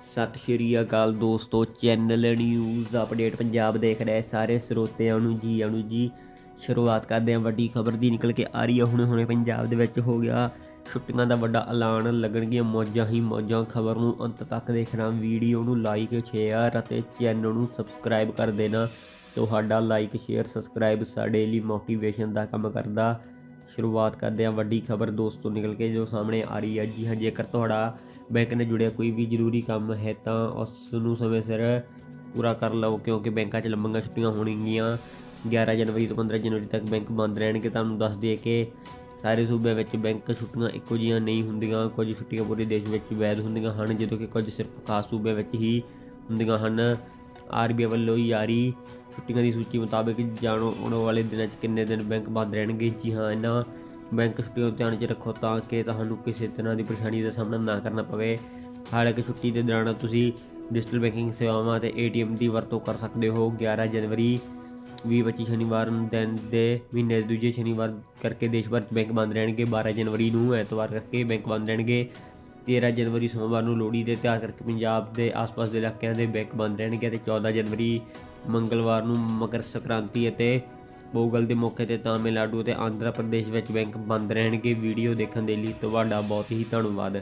ਸਤਿ ਸ਼੍ਰੀ ਅਕਾਲ ਦੋਸਤੋ, channel news update Punjab ਦੇਖ ਰਹੇ ਸਾਰੇ ਸਰੋਤਿਆਂ ਨੂੰ ਜੀ ਆਣੂ ਜੀ। ਸ਼ੁਰੂਆਤ ਕਰਦੇ ਹਾਂ ਵੱਡੀ ਖਬਰ ਦੀ, ਨਿਕਲ ਕੇ ਆ ਰਹੀ ਹੈ। ਹੁਣੇ ਹੁਣੇ ਪੰਜਾਬ ਦੇ ਵਿੱਚ ਹੋ ਗਿਆ ਛੁੱਟੀਆਂ ਦਾ ਵੱਡਾ ਐਲਾਨ, ਲੱਗਣਗੀਆਂ ਮੌਜਾਂ ਹੀ ਮੌਜਾਂ। ਖਬਰ ਨੂੰ ਅੰਤ ਤੱਕ ਦੇਖਣਾ, ਵੀਡੀਓ ਨੂੰ ਲਾਈਕ ਸ਼ੇਅਰ ਅਤੇ ਚੈਨਲ ਨੂੰ ਸਬਸਕ੍ਰਾਈਬ ਕਰ ਦੇਣਾ। ਤੁਹਾਡਾ ਲਾਈਕ ਸ਼ੇਅਰ ਸਬਸਕ੍ਰਾਈਬ ਸਾਡੇ ਲਈ ਮੋਟੀਵੇਸ਼ਨ ਦਾ ਕੰਮ ਕਰਦਾ। ਸ਼ੁਰੂਆਤ ਕਰਦੇ ਹਾਂ ਵੱਡੀ ਖਬਰ ਦੋਸਤੋ, ਨਿਕਲ ਕੇ ਜੋ ਸਾਹਮਣੇ ਆ ਰਹੀ ਹੈ। ਜੀ ਹਾਂ, ਜੇਕਰ ਤੁਹਾਡਾ ਬੈਂਕ ਨਾਲ ਜੁੜਿਆ ਕੋਈ ਵੀ ਜ਼ਰੂਰੀ ਕੰਮ ਹੈ ਤਾਂ ਉਸ ਨੂੰ ਸਮੇਂ ਸਿਰ ਪੂਰਾ ਕਰ ਲਓ, ਕਿਉਂਕਿ ਬੈਂਕਾਂ 'ਚ ਲੰਬੀਆਂ ਛੁੱਟੀਆਂ ਹੋਣਗੀਆਂ। 11 ਜਨਵਰੀ ਤੋਂ 15 ਜਨਵਰੀ ਤੱਕ ਬੈਂਕ ਬੰਦ ਰਹਿਣਗੇ। ਤੁਹਾਨੂੰ ਦੱਸ ਦਈਏ ਕਿ ਸਾਰੇ ਸੂਬਿਆਂ ਵਿੱਚ ਬੈਂਕ ਛੁੱਟੀਆਂ ਇੱਕੋ ਜਿਹੀਆਂ ਨਹੀਂ ਹੁੰਦੀਆਂ। ਕੁਝ ਛੁੱਟੀਆਂ ਪੂਰੇ ਦੇਸ਼ ਵਿੱਚ ਵੈਧ ਹੁੰਦੀਆਂ ਹਨ, ਜਦੋਂ ਕਿ ਕੁਝ ਸਿਰਫ ਖਾਸ ਸੂਬਿਆਂ ਵਿੱਚ ਹੀ ਹੁੰਦੀਆਂ ਹਨ। ਆਰਬੀਆਈ ਵੱਲੋਂ ਜਾਰੀ ਛੁੱਟੀਆਂ ਦੀ ਸੂਚੀ ਮੁਤਾਬਕ ਜਾਣੋ ਆਉਣ ਵਾਲੇ ਦਿਨਾਂ 'ਚ ਕਿੰਨੇ ਦਿਨ ਬੈਂਕ ਬੰਦ ਰਹਿਣਗੇ? ਜੀ ਹਾਂ, ਇਹਨਾਂ ਬੈਂਕ ਛੁੱਟੀਆਂ ਨੂੰ ਧਿਆਨ 'ਚ ਰੱਖੋ ਤਾਂ ਕਿ ਤੁਹਾਨੂੰ ਕਿਸੇ ਤਰ੍ਹਾਂ ਦੀ ਪਰੇਸ਼ਾਨੀ ਦਾ ਸਾਹਮਣਾ ਨਾ ਕਰਨਾ ਪਵੇ। ਹਾਲਾਂਕਿ ਛੁੱਟੀ ਦੇ ਦੌਰਾਨ ਤੁਸੀਂ ਡਿਜੀਟਲ ਬੈਂਕਿੰਗ ਸੇਵਾਵਾਂ ਅਤੇ ਏਟੀਐਮ ਦੀ ਵਰਤੋਂ ਕਰ ਸਕਦੇ ਹੋ। 11 ਜਨਵਰੀ 2025 ਸ਼ਨੀਵਾਰ ਨੂੰ ਦਿਨ ਦੇ ਮਹੀਨੇ ਦੇ ਦੂਜੇ ਸ਼ਨੀਵਾਰ ਕਰਕੇ ਦੇਸ਼ ਭਰ 'ਚ ਬੈਂਕ ਬੰਦ ਰਹਿਣਗੇ। 12 ਜਨਵਰੀ ਨੂੰ ਐਤਵਾਰ ਕਰਕੇ ਬੈਂਕ ਬੰਦ ਰਹਿਣਗੇ। 13 ਜਨਵਰੀ ਸੋਮਵਾਰ ਨੂੰ ਲੋਹੜੀ ਦੇ ਤਿਉਹਾਰ ਕਰਕੇ ਪੰਜਾਬ ਦੇ ਆਸ-ਪਾਸ ਦੇ ਇਲਾਕਿਆਂ ਦੇ ਬੈਂਕ ਬੰਦ ਰਹਿਣਗੇ ਅਤੇ 14 ਜਨਵਰੀ ਮੰਗਲਵਾਰ ਨੂੰ ਮਕਰ ਸੰਕ੍ਰਾਂਤੀ ਅਤੇ ਪੋਗਲ ਦੇ ਮੌਕੇ ਤੇ ਤਾਮਿਲਨਾਡੂ ਅਤੇ ਆਂਧਰਾ ਪ੍ਰਦੇਸ਼ ਵਿੱਚ ਬੈਂਕ ਬੰਦ ਰਹਿਣਗੇ। ਵੀਡੀਓ ਦੇਖਣ ਦੇ ਲਈ ਤੁਹਾਡਾ ਬਹੁਤ ਹੀ ਧੰਨਵਾਦ।